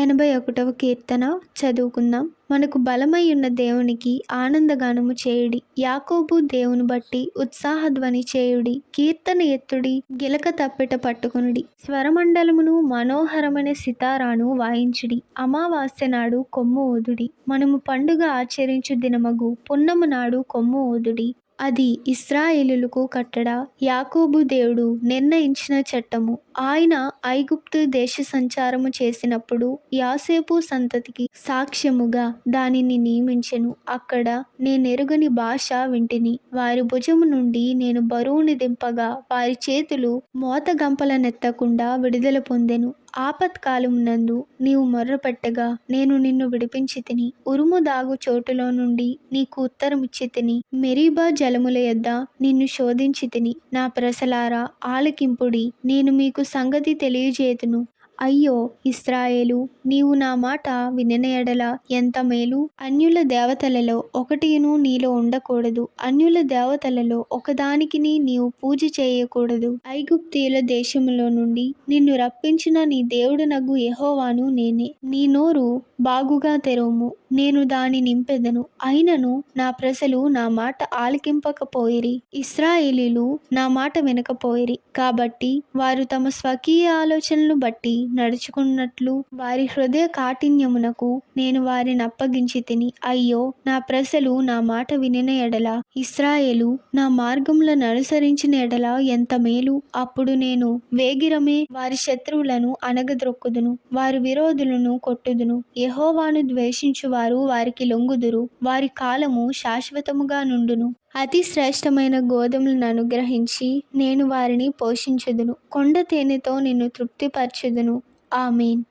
ఎనభై ఒకటవ కీర్తన చదువుకుందాం. మనకు బలమై ఉన్న దేవునికి ఆనందగానము చేయుడి. యాకోబు దేవుని బట్టి ఉత్సాహధ్వని చేయుడి. కీర్తన ఎత్తుడి గిలక తప్పిట పట్టుకునుడి. స్వరమండలమును మనోహరమైన సితారాను వాయించుడి. అమావాస్య నాడు కొమ్ము ఊదుడి. మనము పండుగ ఆచరించు దినమగు పున్నము నాడు కొమ్ము ఊదుడి. అది ఇస్రాయేలులకు కట్టడ. యాకోబు దేవుడు నిర్ణయించిన చట్టము. ఆయన ఐగుప్తు దేశ సంచారము చేసినప్పుడు యాసేపు సంతతికి సాక్ష్యముగా దానిని నియమించెను. అక్కడ నేనెరుగని భాష వింటిని. వారి భుజము నుండి నేను బరువుని దింపగా వారి చేతులు మోతగంపల నెత్తకుండా విడుదల పొందెను. ఆపత్కాలం నందు నీవు మొర్రపెట్టగా నేను నిన్ను విడిపించి తిని ఉరుము దాగు చోటులో నుండి నీకు ఉత్తరమిచ్చి తిని మెరీబా జలముల యొద్ద నిన్ను శోధించి తిని నా ప్రసలారా ఆలకింపుడి నేను మీకు సంగతి తెలియజేతును అయ్యో ఇస్రాయేలు నీవు నా మాట వినని ఎడల ఎంత మేలు? అన్యుల దేవతలలో ఒకటిను నీలో ఉండకూడదు. అన్యుల దేవతలలో ఒకదానికి నీవు పూజ చేయకూడదు. ఐగుప్తీయుల దేశములో నుండి నిన్ను రప్పించిన నీ దేవుడు నగు యహోవాను నేనే. నీ నోరు బాగుగా తెరవము నేను దాని నింపెదను. అయినను నా ప్రజలు నా మాట ఆలకింపకపోయిరి. ఇస్రాయేలీలు నా మాట వినకపోయిరి. కాబట్టి వారు తమ స్వకీయ ఆలోచనలు బట్టి నడుచుకున్నట్లు వారి హృదయ కాఠిన్యమునకు నేను వారిని అప్పగించి తిని అయ్యో నా ప్రజలు నా మాట వినిన ఎడల ఇస్రాయేలు నా మార్గములను అనుసరించిన ఎడల ఎంత మేలు. అప్పుడు నేను వేగిరమే వారి శత్రువులను అనగద్రొక్కుదును వారి విరోధులను కొట్టుదును. యహోవాను ద్వేషించు వారు వారికి లొంగుదురు వారి కాలము శాశ్వతముగా నుండును. అతి శ్రేష్టమైన గోధుమలను అనుగ్రహించి నేను వారిని పోషించుదును. కొండ తేనెతో నిన్ను తృప్తిపరచుదును. ఆమెన్.